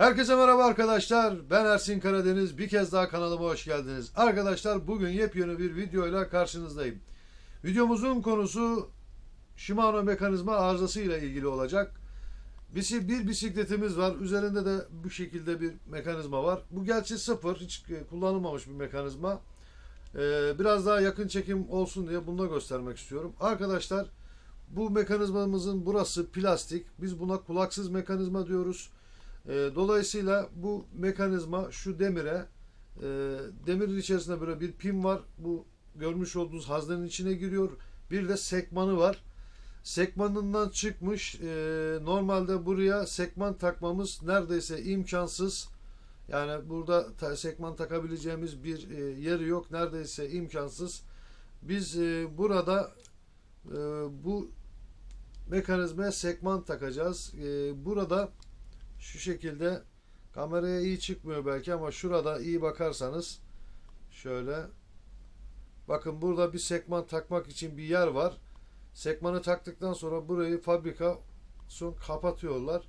Herkese merhaba arkadaşlar. Ben Ersin Karadeniz. Bir kez daha kanalıma hoş geldiniz. Arkadaşlar bugün yepyeni bir videoyla karşınızdayım. Videomuzun konusu Shimano mekanizma arızası ile ilgili olacak. Bir bisikletimiz var. Üzerinde de bu şekilde bir mekanizma var. Bu gerçi sıfır. Hiç kullanılmamış bir mekanizma. Ee, biraz daha yakın çekim olsun diye bunu da göstermek istiyorum. Arkadaşlar bu mekanizmamızın burası plastik. Biz buna kulaksız mekanizma diyoruz. E, dolayısıyla bu mekanizma şu demire e, demirin içerisinde böyle bir pin var. Bu görmüş olduğunuz haznenin içine giriyor. Bir de sekmanı var. Sekmanından çıkmış. E, normalde buraya sekman takmamız neredeyse imkansız. Yani burada ta- sekman takabileceğimiz bir e, yeri yok. Neredeyse imkansız. Biz e, burada e, bu mekanizmaya sekman takacağız. E, burada şu şekilde kameraya iyi çıkmıyor belki ama şurada iyi bakarsanız şöyle bakın burada bir sekman takmak için bir yer var. Sekmanı taktıktan sonra burayı fabrika son kapatıyorlar.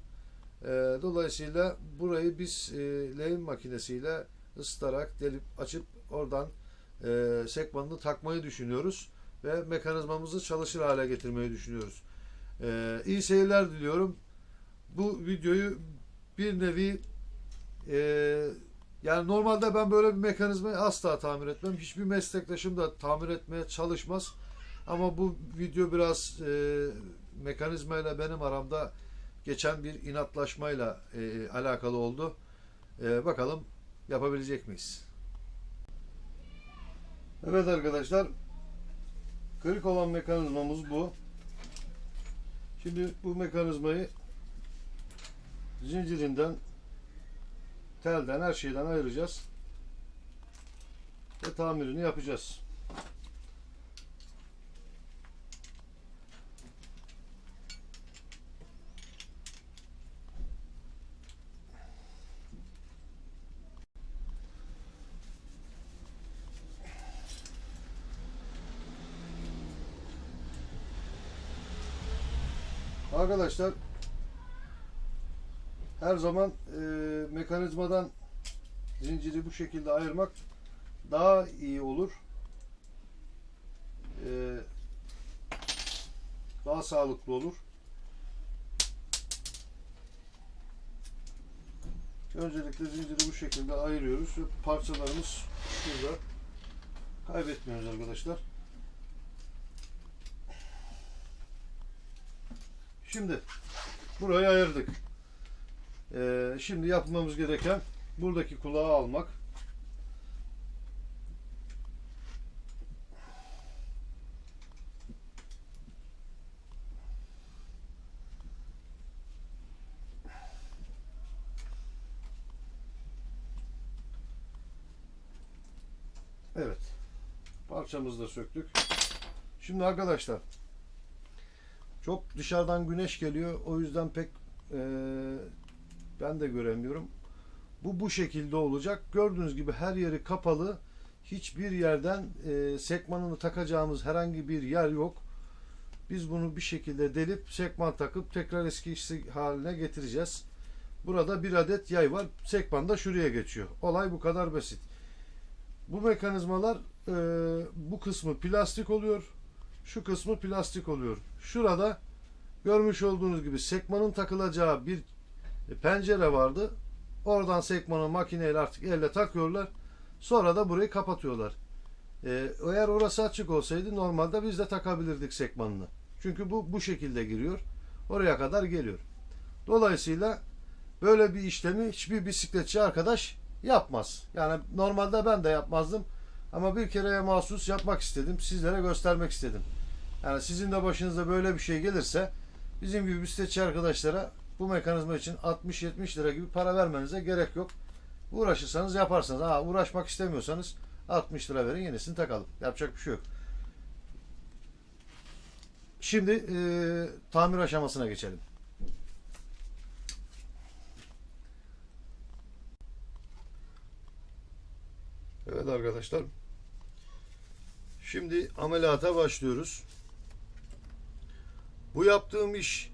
Ee, dolayısıyla burayı biz e, lehim makinesiyle ısıtarak delip açıp oradan e, sekmanını takmayı düşünüyoruz ve mekanizmamızı çalışır hale getirmeyi düşünüyoruz. Ee, iyi seyirler diliyorum. Bu videoyu bir nevi e, yani normalde ben böyle bir mekanizmayı asla tamir etmem. Hiçbir meslektaşım da tamir etmeye çalışmaz. Ama bu video biraz e, mekanizmayla benim aramda geçen bir inatlaşmayla e, alakalı oldu. E, bakalım yapabilecek miyiz? Evet arkadaşlar kırık olan mekanizmamız bu. Şimdi bu mekanizmayı zincirinden, telden, her şeyden ayıracağız. Ve tamirini yapacağız. Arkadaşlar her zaman e, mekanizmadan zinciri bu şekilde ayırmak daha iyi olur. E, daha sağlıklı olur. Öncelikle zinciri bu şekilde ayırıyoruz parçalarımız şurada kaybetmiyoruz arkadaşlar. Şimdi burayı ayırdık. Ee, şimdi yapmamız gereken buradaki kulağı almak. Evet. Parçamızı da söktük. Şimdi arkadaşlar çok dışarıdan güneş geliyor. O yüzden pek eee ben de göremiyorum. Bu bu şekilde olacak. Gördüğünüz gibi her yeri kapalı. Hiçbir yerden e, sekmanını takacağımız herhangi bir yer yok. Biz bunu bir şekilde delip sekman takıp tekrar eski haline getireceğiz. Burada bir adet yay var. Sekman da şuraya geçiyor. Olay bu kadar basit. Bu mekanizmalar e, bu kısmı plastik oluyor. Şu kısmı plastik oluyor. Şurada görmüş olduğunuz gibi sekmanın takılacağı bir pencere vardı. Oradan sekmanı makineyle artık elle takıyorlar. Sonra da burayı kapatıyorlar. Ee, eğer orası açık olsaydı normalde biz de takabilirdik sekmanını. Çünkü bu bu şekilde giriyor. Oraya kadar geliyor. Dolayısıyla böyle bir işlemi hiçbir bisikletçi arkadaş yapmaz. Yani normalde ben de yapmazdım. Ama bir kereye mahsus yapmak istedim. Sizlere göstermek istedim. Yani sizin de başınıza böyle bir şey gelirse bizim gibi bisikletçi arkadaşlara bu mekanizma için 60-70 lira gibi para vermenize gerek yok. Uğraşırsanız yaparsınız. Ha, uğraşmak istemiyorsanız 60 lira verin yenisini takalım. Yapacak bir şey yok. Şimdi e, tamir aşamasına geçelim. Evet arkadaşlar. Şimdi ameliyata başlıyoruz. Bu yaptığım iş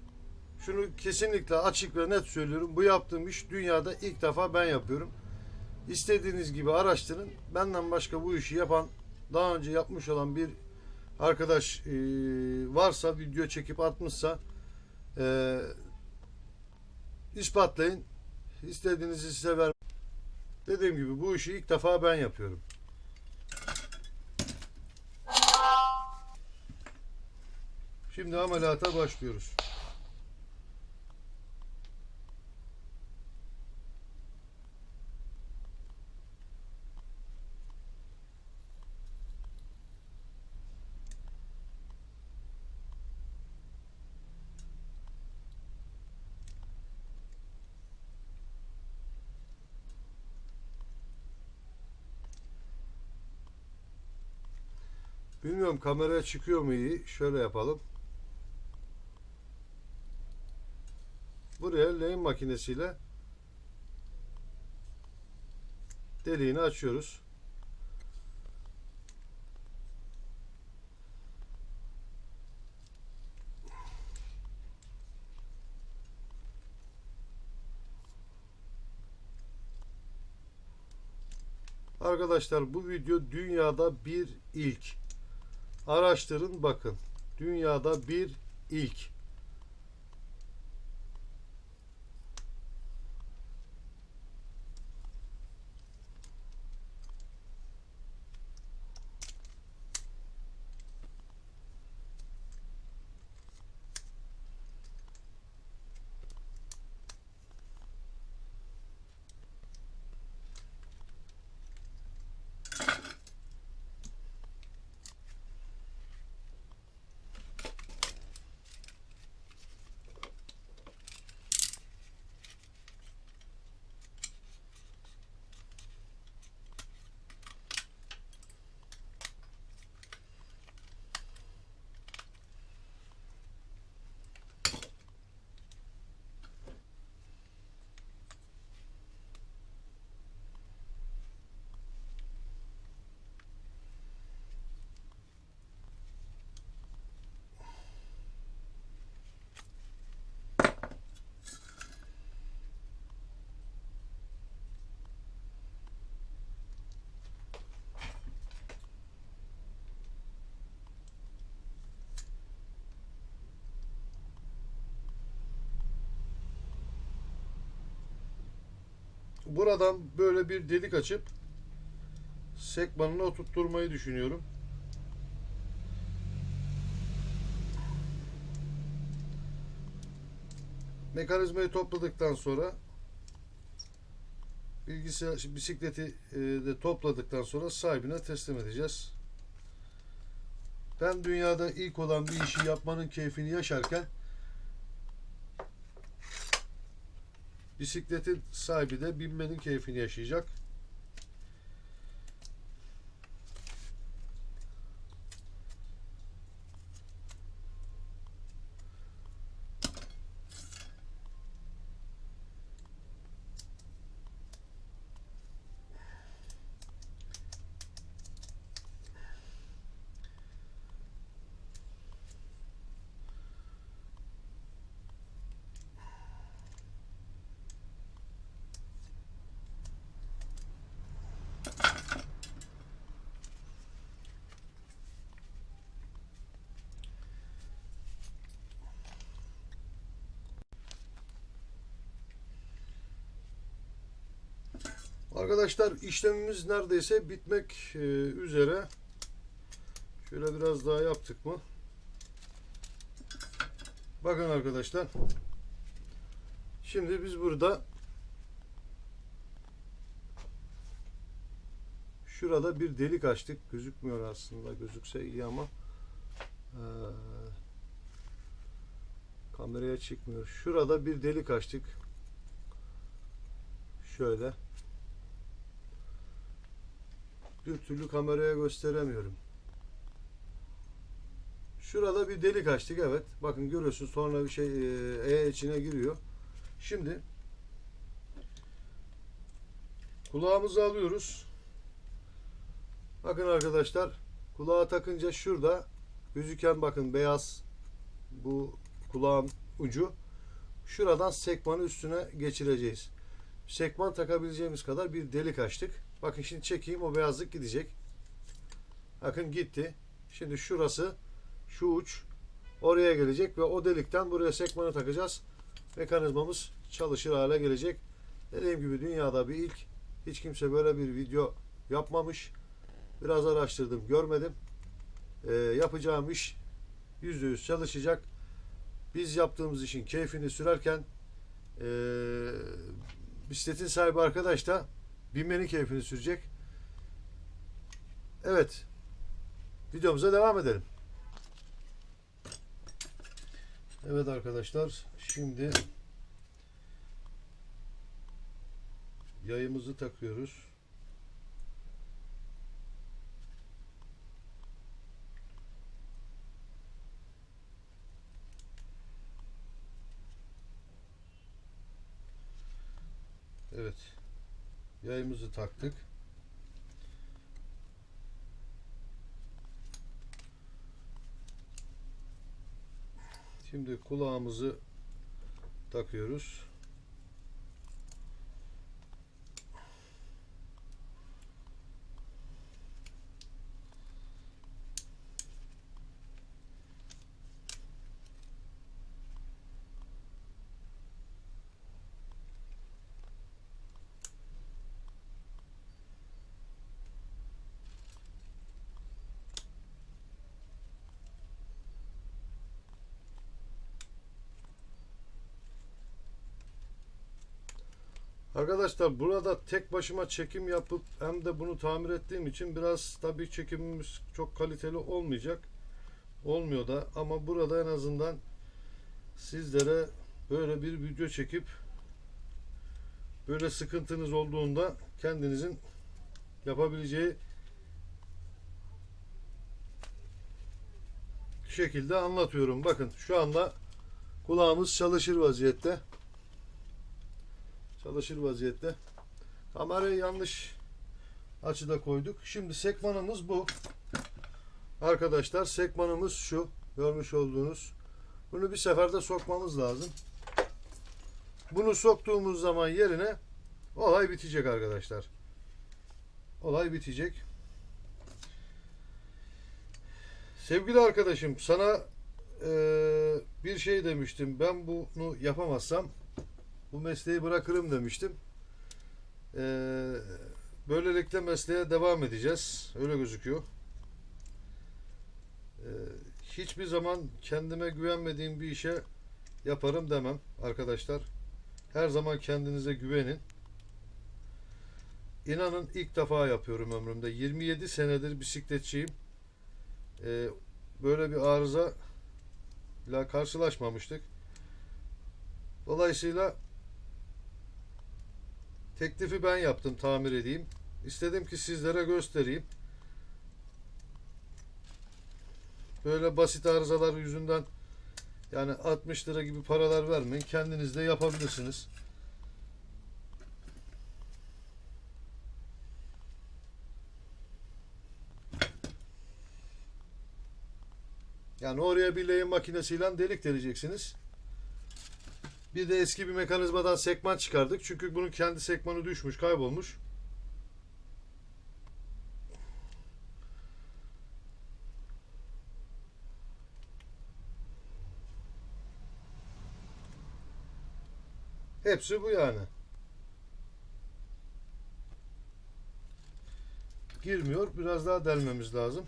Şunu kesinlikle açık ve net söylüyorum. Bu yaptığım iş dünyada ilk defa ben yapıyorum. İstediğiniz gibi araştırın. Benden başka bu işi yapan, daha önce yapmış olan bir arkadaş e, varsa, video çekip atmışsa e, ispatlayın. İstediğinizi size ver. Dediğim gibi bu işi ilk defa ben yapıyorum. Şimdi ameliyata başlıyoruz. Bilmiyorum kameraya çıkıyor mu iyi. Şöyle yapalım. Buraya lehim makinesiyle deliğini açıyoruz. Arkadaşlar bu video dünyada bir ilk. Araştırın bakın. Dünyada bir ilk. Buradan böyle bir delik açıp sekmanını oturtturmayı düşünüyorum. Mekanizmayı topladıktan sonra bilgisayar bisikleti e, de topladıktan sonra sahibine teslim edeceğiz. Ben dünyada ilk olan bir işi yapmanın keyfini yaşarken bisikletin sahibi de binmenin keyfini yaşayacak. Arkadaşlar işlemimiz neredeyse bitmek e, üzere. Şöyle biraz daha yaptık mı? Bakın arkadaşlar. Şimdi biz burada şurada bir delik açtık. Gözükmüyor aslında. Gözükse iyi ama e, kameraya çıkmıyor. Şurada bir delik açtık. Şöyle bir türlü kameraya gösteremiyorum. Şurada bir delik açtık evet. Bakın görüyorsun sonra bir şey e, e içine giriyor. Şimdi kulağımızı alıyoruz. Bakın arkadaşlar kulağa takınca şurada gözüken bakın beyaz bu kulağın ucu. şuradan sekmanı üstüne geçireceğiz. Sekman takabileceğimiz kadar bir delik açtık. Bakın şimdi çekeyim o beyazlık gidecek. Bakın gitti. Şimdi şurası şu uç oraya gelecek ve o delikten buraya sekmanı takacağız. Mekanizmamız çalışır hale gelecek. Dediğim gibi dünyada bir ilk. Hiç kimse böyle bir video yapmamış. Biraz araştırdım, görmedim. Ee, yapacağım iş %100 çalışacak. Biz yaptığımız işin keyfini sürerken ee, bisikletin sahibi arkadaş da binmenin keyfini sürecek. Evet. Videomuza devam edelim. Evet arkadaşlar. Şimdi yayımızı takıyoruz. Evet. Yayımızı taktık. Şimdi kulağımızı takıyoruz. Arkadaşlar burada tek başıma çekim yapıp hem de bunu tamir ettiğim için biraz tabii çekimimiz çok kaliteli olmayacak. Olmuyor da ama burada en azından sizlere böyle bir video çekip böyle sıkıntınız olduğunda kendinizin yapabileceği şekilde anlatıyorum. Bakın şu anda kulağımız çalışır vaziyette çalışır vaziyette. Kamerayı yanlış açıda koyduk. Şimdi sekmanımız bu. Arkadaşlar sekmanımız şu. Görmüş olduğunuz. Bunu bir seferde sokmamız lazım. Bunu soktuğumuz zaman yerine olay bitecek arkadaşlar. Olay bitecek. Sevgili arkadaşım sana eee, bir şey demiştim. Ben bunu yapamazsam bu mesleği bırakırım demiştim. Ee, böylelikle mesleğe devam edeceğiz. Öyle gözüküyor. Ee, hiçbir zaman kendime güvenmediğim bir işe yaparım demem arkadaşlar. Her zaman kendinize güvenin. İnanın ilk defa yapıyorum ömrümde. 27 senedir bisikletçiyim. Ee, böyle bir arıza ile karşılaşmamıştık. Dolayısıyla Teklifi ben yaptım tamir edeyim. İstedim ki sizlere göstereyim. Böyle basit arızalar yüzünden yani 60 lira gibi paralar vermeyin. Kendiniz de yapabilirsiniz. Yani oraya bir lehim makinesiyle delik deleceksiniz. Bir de eski bir mekanizmadan sekman çıkardık. Çünkü bunun kendi sekmanı düşmüş, kaybolmuş. Hepsi bu yani. Girmiyor. Biraz daha delmemiz lazım.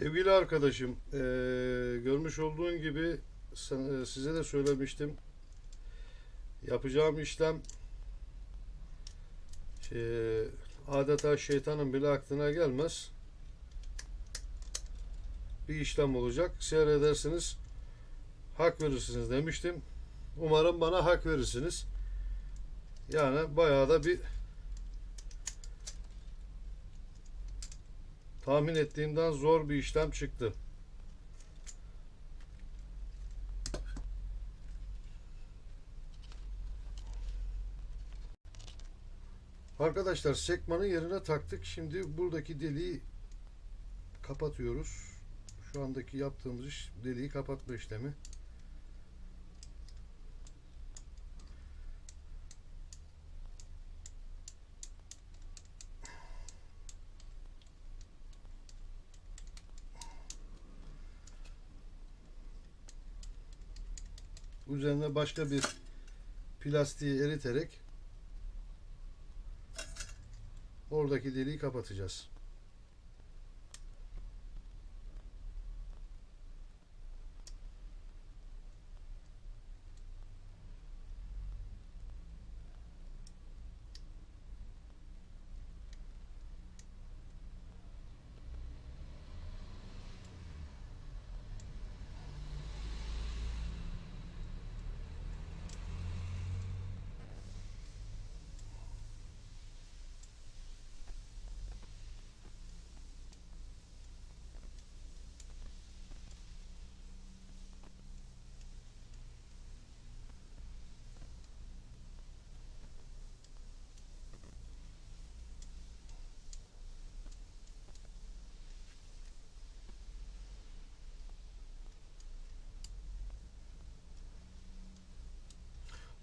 Sevgili arkadaşım, eee, görmüş olduğun gibi sana- size de söylemiştim. Yapacağım işlem şey, adeta şeytanın bile aklına gelmez. Bir işlem olacak. Seyredersiniz, hak verirsiniz demiştim. Umarım bana hak verirsiniz. Yani bayağı da bir tahmin ettiğimden zor bir işlem çıktı. Arkadaşlar sekmanı yerine taktık. Şimdi buradaki deliği kapatıyoruz. Şu andaki yaptığımız iş deliği kapatma işlemi. Üzerine başka bir plastiği eriterek oradaki deliği kapatacağız.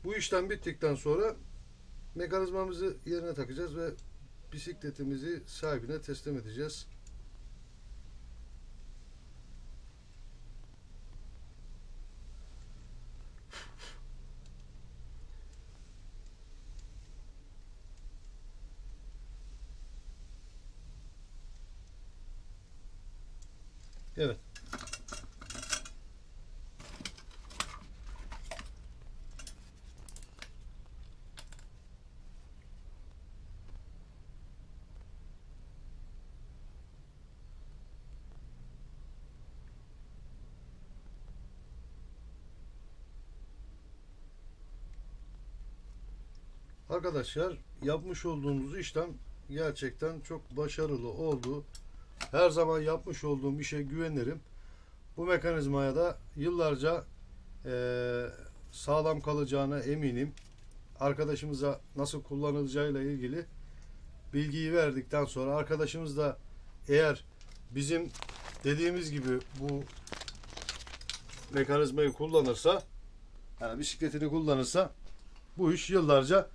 Bu işlem bittikten sonra mekanizmamızı yerine takacağız ve bisikletimizi sahibine teslim edeceğiz. Evet. Arkadaşlar yapmış olduğumuz işlem gerçekten çok başarılı oldu. Her zaman yapmış olduğum işe güvenirim. Bu mekanizmaya da yıllarca eee, sağlam kalacağına eminim. Arkadaşımıza nasıl kullanılacağıyla ilgili bilgiyi verdikten sonra arkadaşımız da eğer bizim dediğimiz gibi bu mekanizmayı kullanırsa yani bisikletini kullanırsa bu iş yıllarca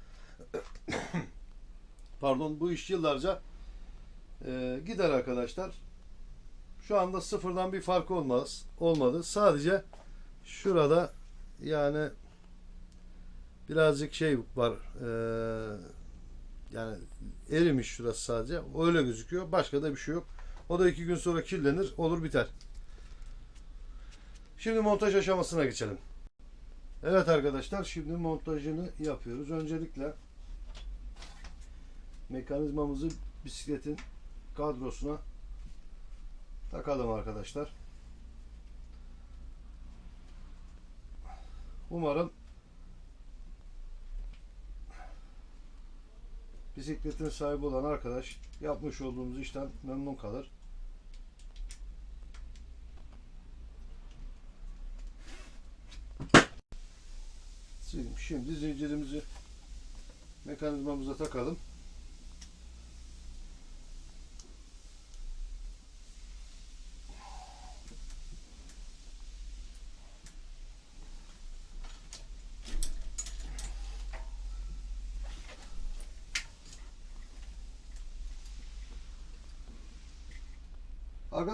pardon bu iş yıllarca e, gider arkadaşlar. Şu anda sıfırdan bir farkı olmaz olmadı. Sadece şurada yani birazcık şey var. e, yani erimiş şurası sadece. Öyle gözüküyor. Başka da bir şey yok. O da iki gün sonra kirlenir. Olur biter. Şimdi montaj aşamasına geçelim. Evet arkadaşlar şimdi montajını yapıyoruz. Öncelikle mekanizmamızı bisikletin kadrosuna takalım arkadaşlar. Umarım bisikletin sahibi olan arkadaş yapmış olduğumuz işten memnun kalır. Şimdi zincirimizi mekanizmamıza takalım.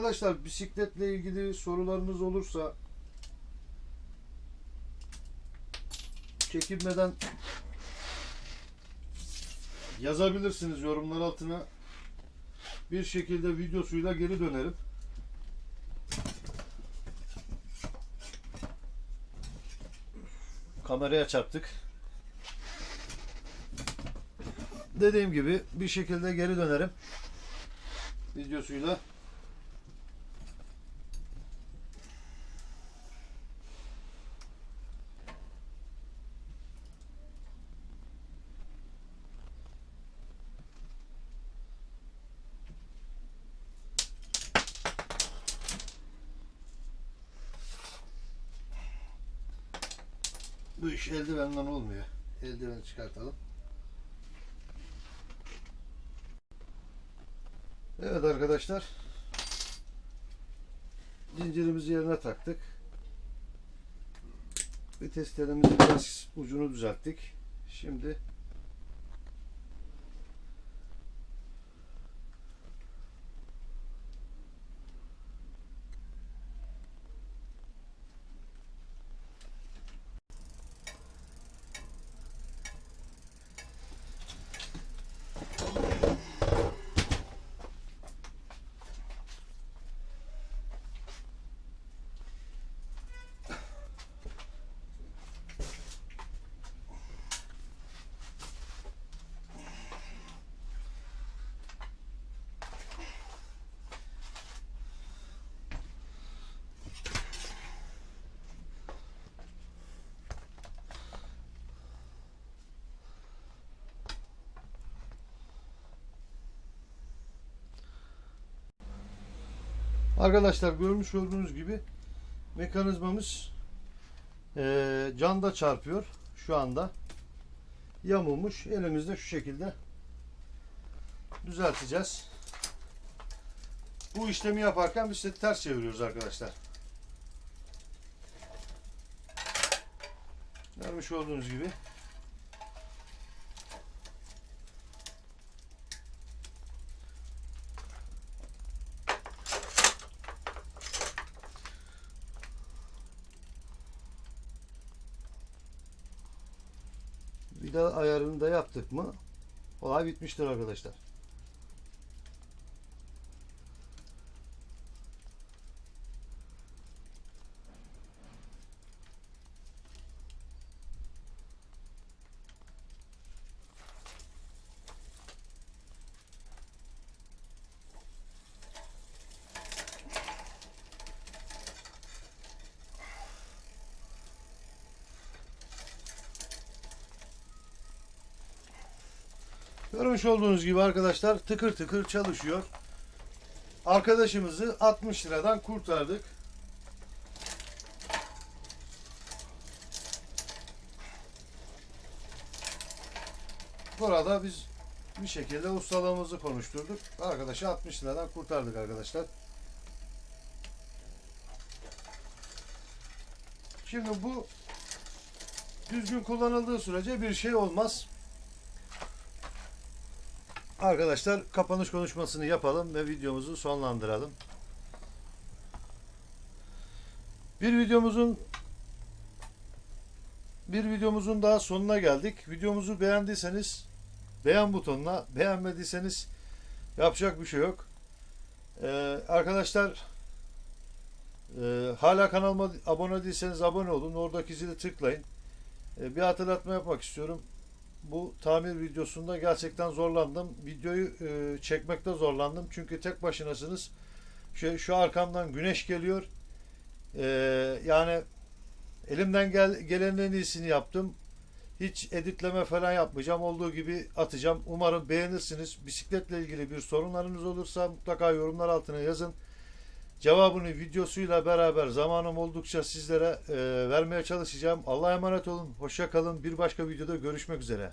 Arkadaşlar bisikletle ilgili sorularınız olursa çekinmeden yazabilirsiniz yorumlar altına. Bir şekilde videosuyla geri dönerim. Kameraya çarptık. Dediğim gibi bir şekilde geri dönerim videosuyla İş eldivenden olmuyor. Eldiveni çıkartalım. Evet arkadaşlar. Zincirimizi yerine taktık. Viteslerimizi biraz ucunu düzelttik. Şimdi Arkadaşlar görmüş olduğunuz gibi mekanizmamız eee canda çarpıyor şu anda. Yamulmuş. Elimizde şu şekilde düzelteceğiz. Bu işlemi yaparken biz de ters çeviriyoruz arkadaşlar. Görmüş olduğunuz gibi. Vida ayarını da yaptık mı olay bitmiştir arkadaşlar. Görmüş olduğunuz gibi arkadaşlar tıkır tıkır çalışıyor. Arkadaşımızı 60 liradan kurtardık. Burada biz bir şekilde ustalığımızı konuşturduk. Arkadaşı 60 liradan kurtardık arkadaşlar. Şimdi bu düzgün kullanıldığı sürece bir şey olmaz. Arkadaşlar kapanış konuşmasını yapalım ve videomuzu sonlandıralım. Bir videomuzun bir videomuzun daha sonuna geldik. Videomuzu beğendiyseniz beğen butonuna, beğenmediyseniz yapacak bir şey yok. Ee, arkadaşlar e, hala kanalıma abone değilseniz abone olun. Oradaki zili tıklayın. Ee, bir hatırlatma yapmak istiyorum bu tamir videosunda gerçekten zorlandım. Videoyu e, çekmekte zorlandım. Çünkü tek başınasınız. Şu, şu arkamdan güneş geliyor. E, yani elimden gel, gelenin en iyisini yaptım. Hiç editleme falan yapmayacağım. Olduğu gibi atacağım. Umarım beğenirsiniz. Bisikletle ilgili bir sorunlarınız olursa mutlaka yorumlar altına yazın. Cevabını videosuyla beraber zamanım oldukça sizlere e, vermeye çalışacağım. Allah'a emanet olun. Hoşça kalın. Bir başka videoda görüşmek üzere.